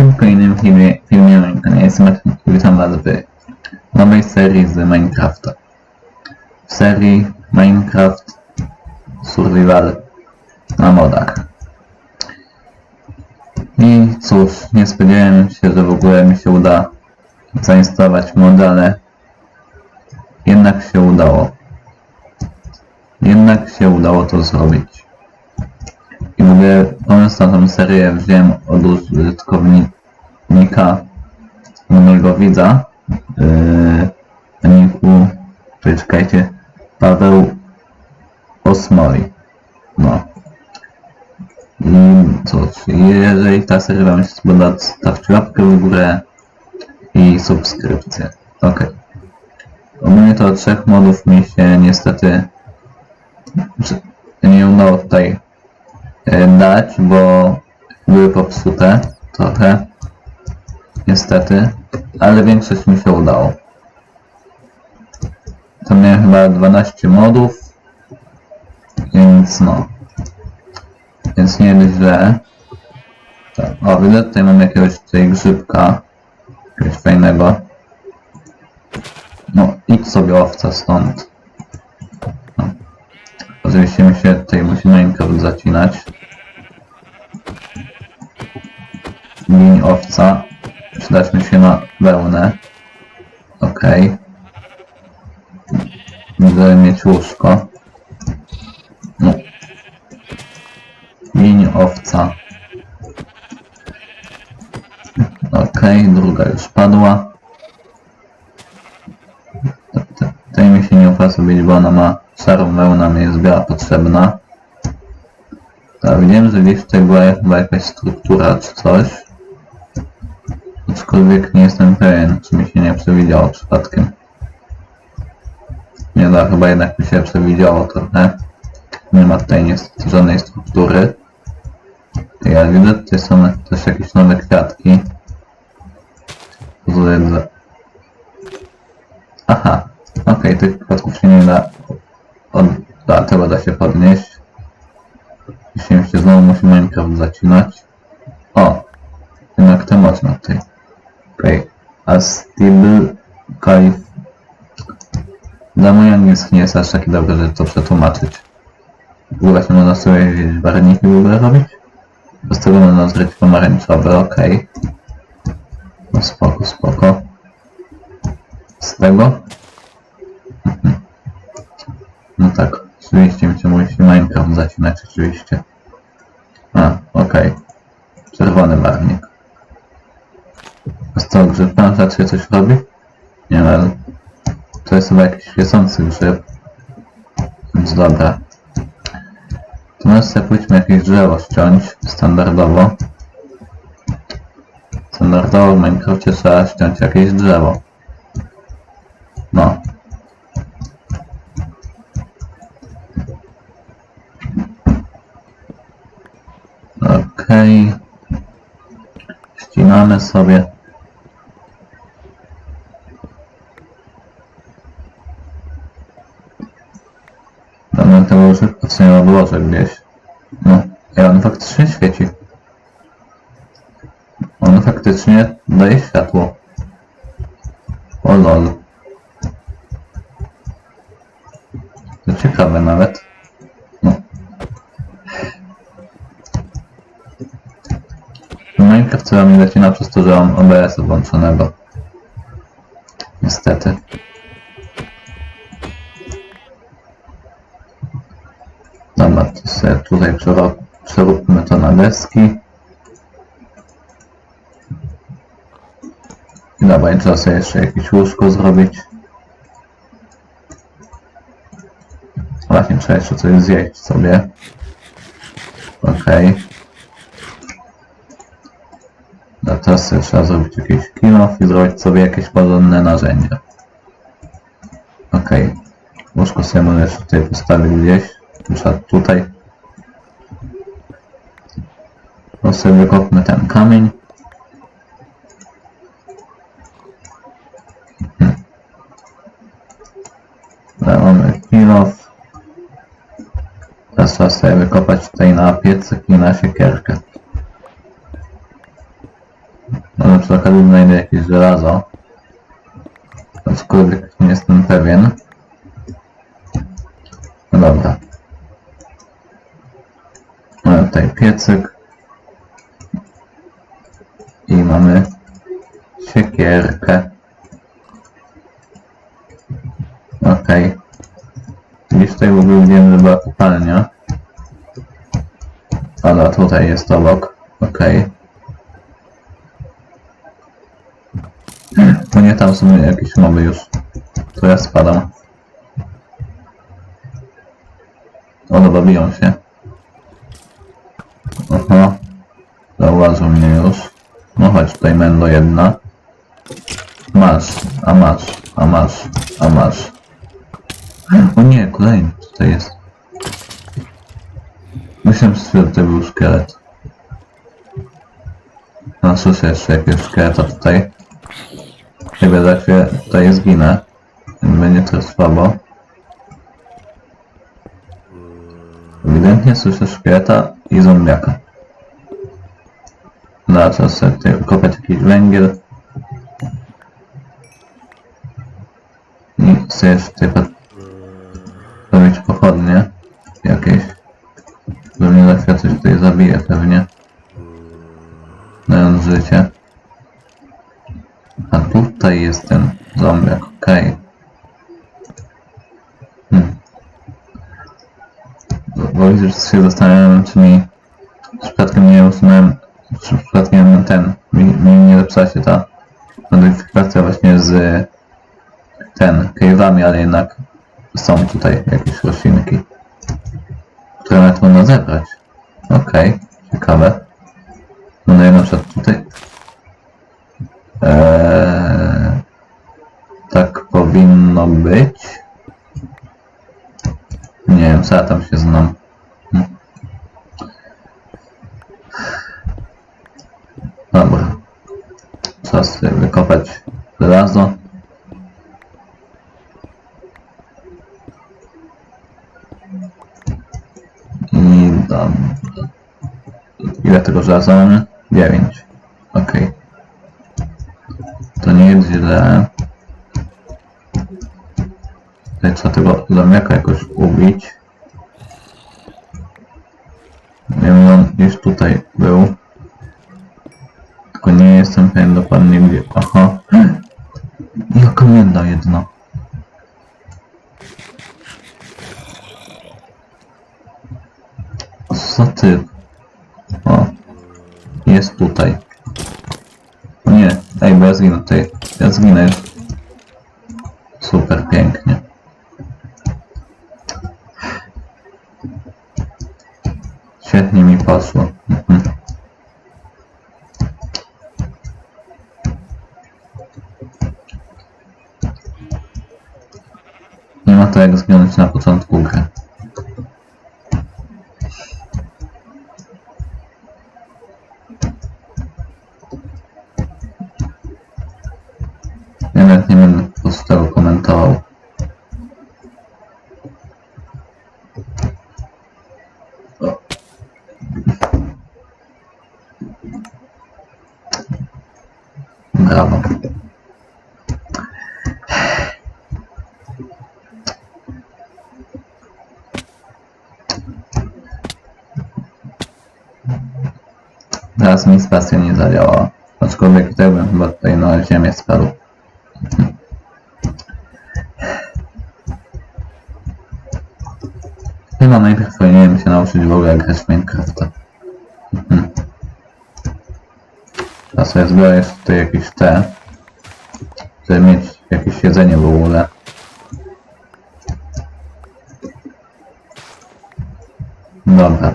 tym kolejnym filmie, filmie na kanale jestem Martin i witam Was w nowej serii z Minecrafta. W serii Minecraft Survival na modach. I cóż, nie spodziewałem się, że w ogóle mi się uda zainstalować mody, ale jednak się udało. Jednak się udało to zrobić. I w ogóle pomysł na tę serię wziąłem od użytkownika mojego widza yy, niku, czekajcie, Paweł Osmoj. No. I cóż, jeżeli ta seria wam się spodoba, stawcie łapkę w górę i subskrypcję. Ok. Ogólnie to trzech modów mi się niestety nie udało tutaj dać, bo były popsute trochę. Niestety, ale większość mi się udało. To miałem chyba 12 modów, więc no. Więc nie jest źle. O, widzę, tutaj mam jakiegoś tutaj grzybka. Jakiegoś fajnego. No, idź sobie owca stąd. No. Oczywiście mi się tutaj musi Minecraft zacinać. Liń owca. Przydać mi się na wełnę. Okej. Będę mieć łóżko. No. Owca. Okej, druga już padła. Tej mi się nie opłaca być, bo ona ma szarą wełnę, mi jest biała potrzebna. Tak, wiem, że gdzieś tutaj była chyba jakaś struktura czy coś. Aczkolwiek nie jestem pewien, czy mi się nie przewidziało przypadkiem. Nie da, chyba jednak mi się przewidziało trochę. Nie ma tutaj niestety żadnej struktury. Ja widzę, tutaj są też jakieś nowe kwiatki. Zły- Aha, okej, tych kwiatków się nie da. Od, da, tego da się podnieść. Jeśli się znowu musi Minecraft zacinać. O! Jednak to można tutaj. Stable kalif... Dla mój angielski nie jest aż taki dobry, żeby to przetłumaczyć. Ogóle się można sobie barwniki w ogóle robić? Z tego można zrobić pomarańczowy, okej. No spoko, spoko. Z tego? No tak, oczywiście mi się musi Minecraft zacinać, oczywiście. A, okej. Czerwony barwnik. Z co, grzyb plantacja coś robi? Nie, ale to jest chyba jakiś świecący grzyb. Więc dobra. To może sobie pójdźmy jakieś drzewo ściąć, standardowo. Standardowo w Minecrafcie trzeba ściąć jakieś drzewo. No. Okej. Ścinamy sobie. Dobra, tego już szybko sobie odłożę gdzieś. No, i on faktycznie świeci. On faktycznie daje światło. O lol. To ciekawe nawet. Minecraft co mi zacina przez to, że mam OBS włączonego. Niestety. Dobra, to sobie tutaj przeróbmy to na deski. Dobra, i trzeba sobie jeszcze jakieś łóżko zrobić. Właśnie trzeba jeszcze coś zjeść sobie. Okej. No teraz sobie trzeba zrobić jakiś kinow i zrobić sobie jakieś porządne narzędzia. Okej. Łóżko sobie może jeszcze tutaj postawić gdzieś. Na przykład tutaj. To sobie wykopmy ten kamień. Mhm. Mamy kilof. Teraz trzeba sobie wykopać tutaj na piecyk i na siekierkę. Przy okazji znajdę jakieś żelazo. Aczkolwiek nie jestem pewien. No dobra. Mamy tutaj piecyk. I mamy siekierkę. Okej. Gdzieś tutaj w ogóle wiem, że była kopalnia. Ale tutaj jest obok. Okej. No są jakieś moby już. To ja spadam. O, dobra, biją się. Aha. Zauważył mnie już. No chodź tutaj, Mendo jedna. Masz, a masz, a masz, a masz. O nie, kolejny tutaj jest. Myślałem, że tutaj był szkielet. No słyszę jeszcze jakiegoś szkieleta tutaj. Chyba za chwilę tutaj zginę. Będzie to słabo. Ewidentnie słyszę szkieleta i zombiaka. Na czas sobie kopać jakiś węgiel. I sobie jeszcze zrobić pochodnie jakieś. Że mnie za chwilę coś tutaj zabije pewnie. Dając życie. A tutaj jest ten zombiak, okej. Hmm. Bo- widzę, że się zastanawiam, czy mi przypadkiem nie usunąłem, czy przypadkiem ten, mi, mi nie zepsuła się ta modyfikacja właśnie z ten, cave'ami, ale jednak są tutaj jakieś roślinki, które nawet można zebrać. Okej, ciekawe. No no na przykład tutaj Eee, tak powinno być. Nie wiem, co ja tam się znam. Dobra. Czas sobie wykopać żelazo. I dobra. Ile tego żelaza mamy? 9. Okej. To jest źle. Tutaj trzeba tego zamiaka jakoś ubić. Nie wiem, on gdzieś tutaj Już. Super, pięknie. Świetnie mi poszło. Mhm. Nie ma to jak zginąć na początku Teraz mi spacja nie zadziałała. Aczkolwiek tutaj bym chyba tutaj na ziemię spadł. Chyba najpierw powinienem się nauczyć w ogóle grać Minecrafta. Mhm. A sobie zbiorę jeszcze tutaj jakieś te, żeby mieć jakieś jedzenie w ogóle. Dobra.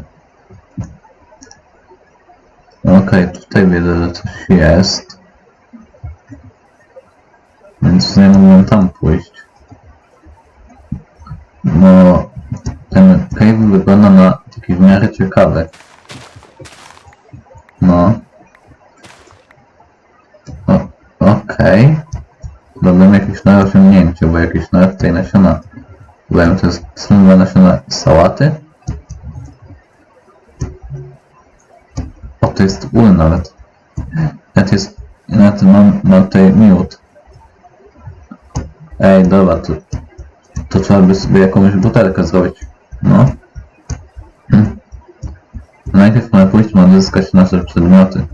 Okej, tutaj widzę, że coś jest. Więc nie mógłbym tam pójść. No, ten cave wygląda na taki w miarę ciekawy. No. O, okej. Robię jakieś nowe osiągnięcie, bo jakieś nowe tutaj nasiona. Byłem to jest są nowe nasiona sałaty. O, to jest ul nawet. Nawet jest na tym mam, mam tutaj miód. Ej, dobra, to, to trzeba by sobie jakąś butelkę zrobić. No. Najpierw mamy pójść, mamy zyskać nasze przedmioty.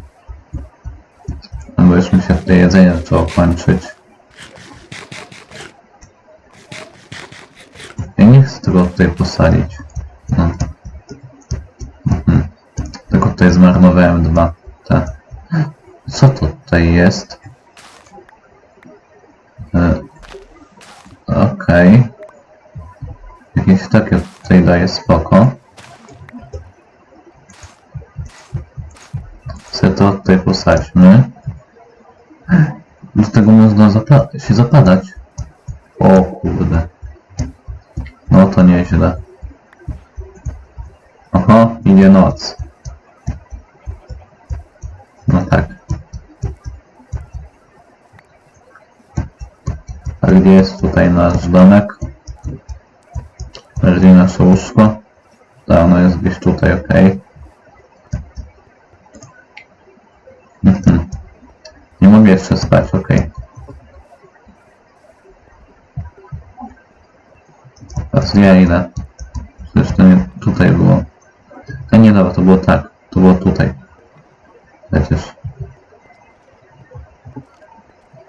Bo już mi się tutaj jedzenie zaczęło kończyć. Ja nie chcę tego tutaj posadzić. No. Mhm. Tylko tutaj zmarnowałem dwa. Te. Co to tutaj jest? E, Okej. Jakieś takie tutaj daje spoko. Chcę to tutaj posadźmy. Zapa się zapadać. O kurde. No to nieźle. Oho, idzie noc. No tak. A gdzie jest tutaj nasz domek? Bardziej nasze łóżko? Tak, ono jest gdzieś tutaj, okej. Mhm. Nie mogę jeszcze spać, okej. Teraz ja idę. Przecież to nie tutaj było. A nie, dobra, to było tak. To było tutaj. Przecież.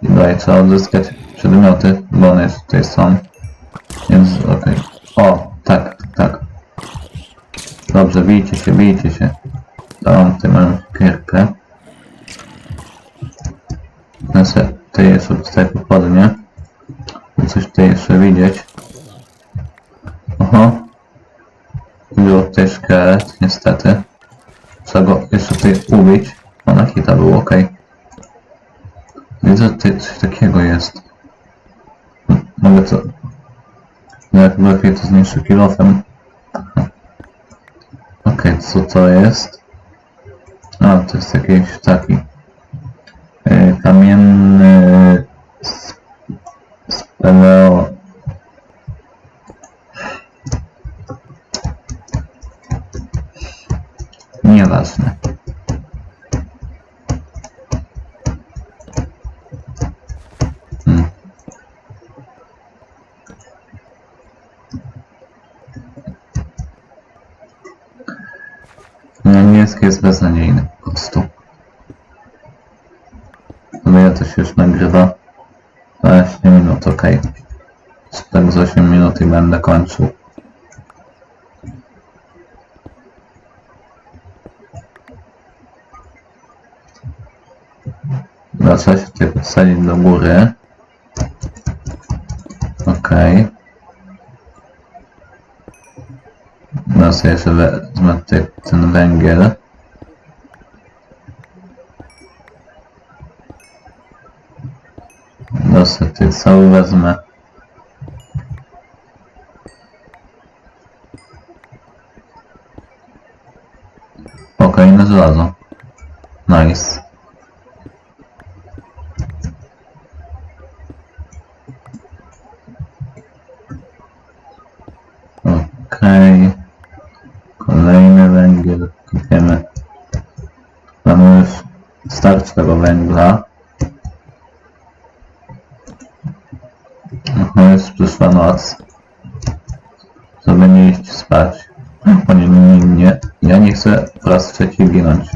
I dalej trzeba odzyskać przedmioty, bo one już tutaj są. Więc okej. O, tak, tak. Dobrze, bijcie się, bijcie się. Dałam tutaj moją kierkę. Sobie tutaj jeszcze tutaj popadnie. Coś tutaj jeszcze widzieć. Oho. Był tutaj szkielet, niestety. Trzeba go jeszcze tutaj ubić. O, na hita był, okej. Widzę, że tutaj coś takiego. Mogę to... Jak lepiej to zniszczy kilofem. Okej, co to jest? A, to jest jakiś taki... Yy, kamienny... Speleo... Nieważne. Niemiecki jest beznadziejny po prostu. No ja to się już nagrywa. 12 minut, ok. Tak z 8 minut i będę kończył. No, trzeba się tutaj podsadzić do góry. Okej. No sobie wezmę tutaj ten węgiel. No sobie tutaj cały wezmę. Okej, na żelazo. Nice. Okej. Kolejny węgiel. Kupiemy. Mamy już tego węgla. No już przyszła noc. Żeby nie iść spać. O nie, nie, nie. Ja nie chcę po raz trzeci ginąć.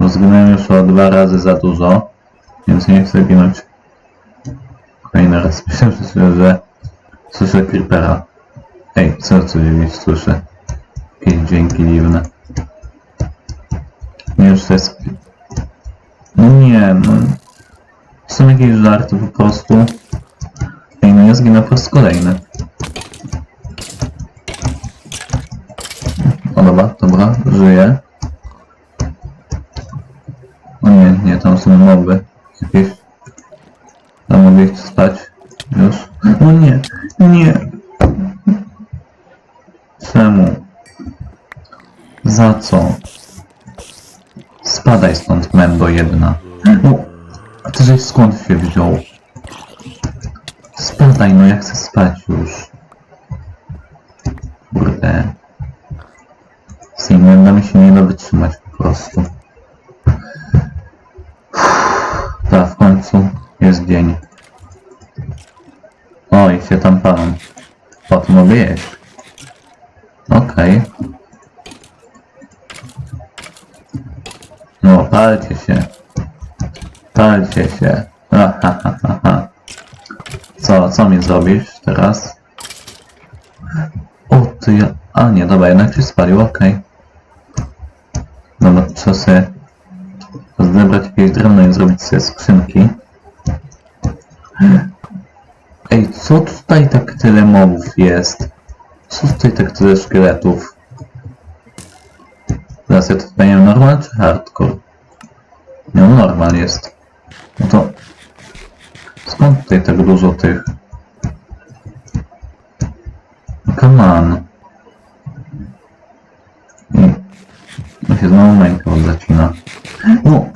Bo zginąłem już o dwa razy za dużo. Więc nie chcę ginąć. Kolejny raz myślę, że słyszę creepera. Ej, co co gdzieś słyszę? Jakieś dźwięki dziwne. Już to jest... No nie, no... Są jakieś żarty po prostu. Ej, no ja zginę po raz kolejny. O dobra, dobra, żyję. O nie, nie, tam są moby. Jakieś... Tam mogę iść spać. Już. O nie, nie. Za co? Spadaj stąd, Mendo jedna. No, ty żeś skąd się wziął? Spadaj, no ja chcę spać już. Kurde. Z tym Menda mi się nie da wytrzymać po prostu. końcu jest dzień. Oj, się tam palą. Potem jeść. Okej. No, palcie się. Palcie się. Ha, ha, ha, ha. Co, co mi zrobisz teraz? O, ty ja... A nie, dobra, jednak się spalił, okej. Dobra, trzeba sobie zebrać jakieś drewno i zrobić sobie skrzynki. Ej, co tutaj tak tyle mobów jest? Co tutaj tak tyle szkieletów? Teraz ja to tutaj czy hardcore? No normal jest. No to... Skąd tutaj tak dużo tych? Come on. No się znowu Minecraft zacina. No!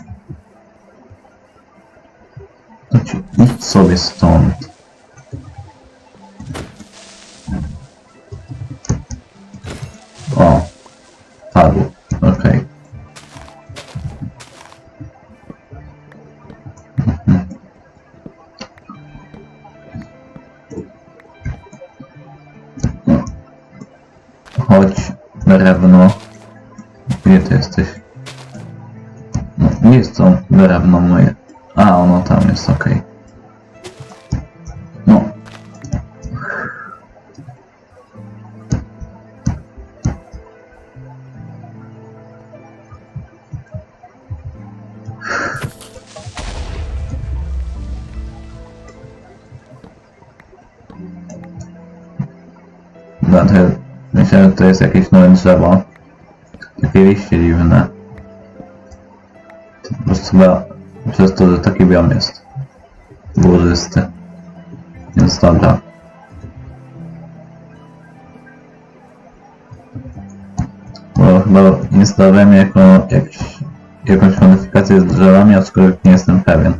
Idź sobie stąd. Drewno. Gdzie ty jesteś? No, nie jest to drewno moje. A, ono tam jest, okej. No. Myślę, że to jest jakieś nowe drzewo. Takie liście dziwne. To po prostu chyba przez to, że taki biom jest. Górzysty. Więc dobra. Bo chyba instalowałem jako, jakiś, jakąś modyfikację z drzewami, aczkolwiek nie jestem pewien.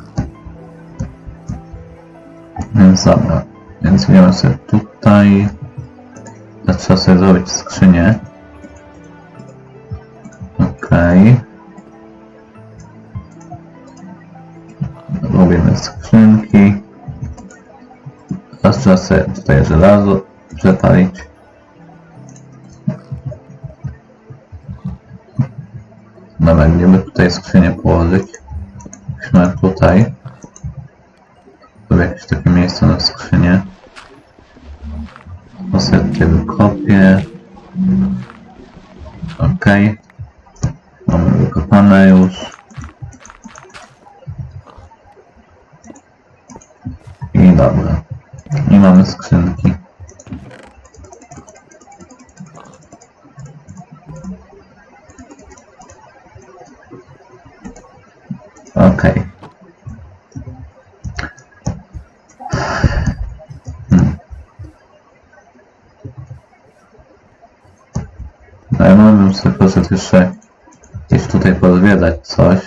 Więc dobra. Więc idziemy sobie tutaj. Teraz trzeba sobie zrobić skrzynię. Okej. Robimy skrzynki. Teraz trzeba sobie tutaj żelazo przepalić. Dobra, gdzie by tutaj skrzynię położyć? Weźmy tutaj. Tu jakieś takie miejsce na skrzynię. Tutaj wykopię. Okej. Mamy wykopane już. I dobra. I mamy skrzynki. Okej. Hmm. No ja bym sobie jeszcze gdzieś tutaj pozwiedzać coś.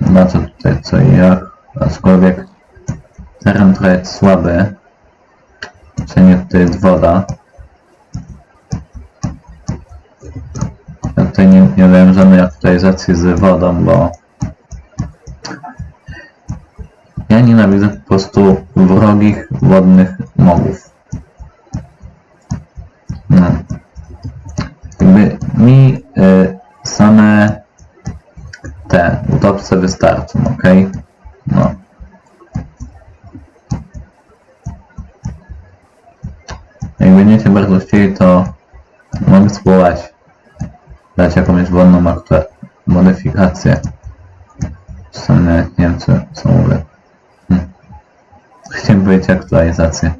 Na co tutaj co i jak, aczkolwiek teren trochę jest słaby. Wszędzie tutaj jest woda. Ja tutaj nie, nie dałem żadnej aktualizacji z wodą, bo ja nienawidzę po prostu wrogich wodnych mobów. Mi y, same te utopce wystarczą, ok? No. Jak będziecie bardzo chcieli, to mogę spróbować dać jakąś wolną modyfikację. Czasem nawet nie wiem, co, co mówię. Hm. Chciałem powiedzieć aktualizację.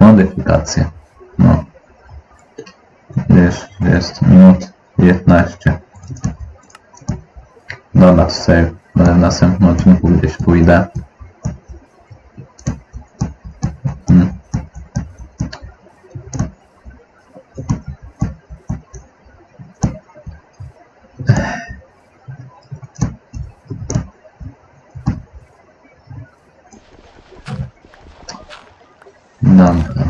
Modyfikację. No. Wiesz, jest minut 15. Dobra, to sobie w następnym odcinku gdzieś pójdę. Hmm. Dobra.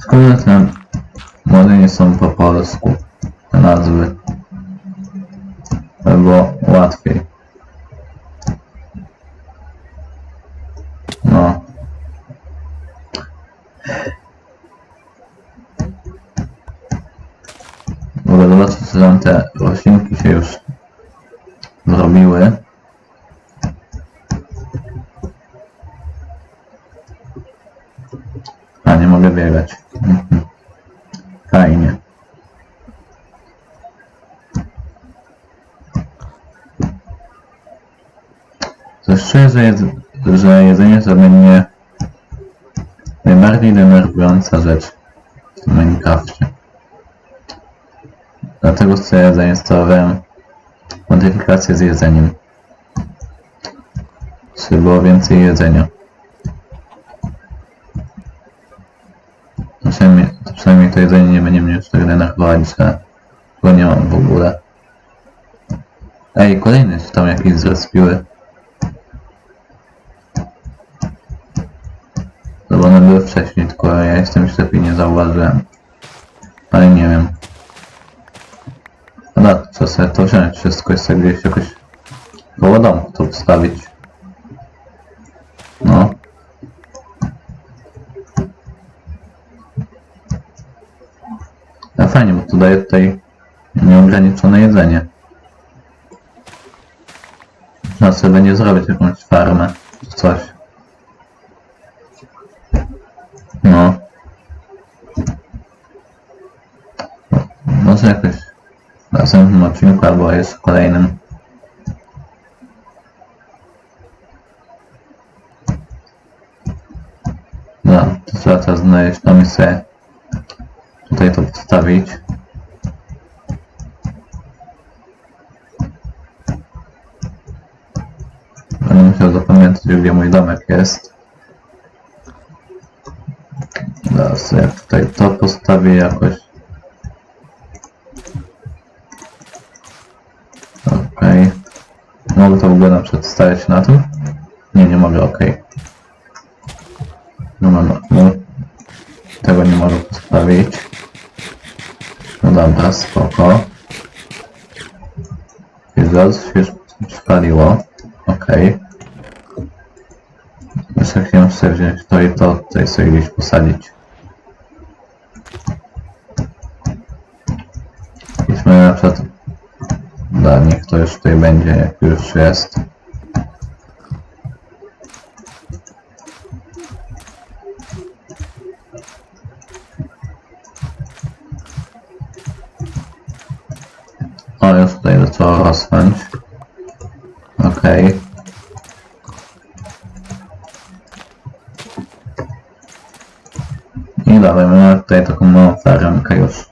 Skoro te mody nie są po polsku, te nazwy. było łatwiej. No. W ogóle zobaczcie, co tam te roślinki się już zrobiły. A, nie mogę biegać. Mhm. Fajnie. Coś czuję, że, jedz że jedzenie to będzie najbardziej denerwująca rzecz w Minecrafcie. Dlatego sobie zainstalowałem modyfikację z jedzeniem. Żeby było więcej jedzenia. Przynajmniej, przynajmniej to jedzenie nie będzie mnie już tak denerwować, że go nie mam w ogóle. Ej, kolejne się tam jakieś zrespiły. Bo one były wcześniej, tylko ja jestem ślepy i nie zauważyłem. Ale nie wiem. No trzeba sobie to wziąć wszystko i sobie gdzieś jakoś koło domu to wstawić. No. A fajnie, bo to daje tutaj nieograniczone jedzenie. Trzeba sobie będzie zrobić jakąś farmę czy coś. No. Może jakoś w następnym odcinku albo jest w kolejnym. No, to trzeba teraz znaleźć tą i sobie tutaj to podstawić. Będę musiał zapamiętać, gdzie mój domek jest. Teraz jak tutaj to postawię jakoś. Okej. Mogę to w ogóle na przykład stawiać na tym? Nie, nie mogę, okej. No, no, no, no. Tego nie mogę postawić. No dobra, spoko. I zaraz się spaliło. Okej. Jeszcze chciałem sobie wziąć to i to, tutaj sobie gdzieś posadzić. Idźmy na przykład... Da, niech to już tutaj będzie, jak już jest. O, już tutaj zaczęło rosnąć. Okej. I dalej mamy tutaj taką małą farmkę już.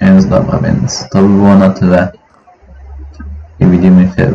Więc dobra, więc to by było na tyle. I widzimy się.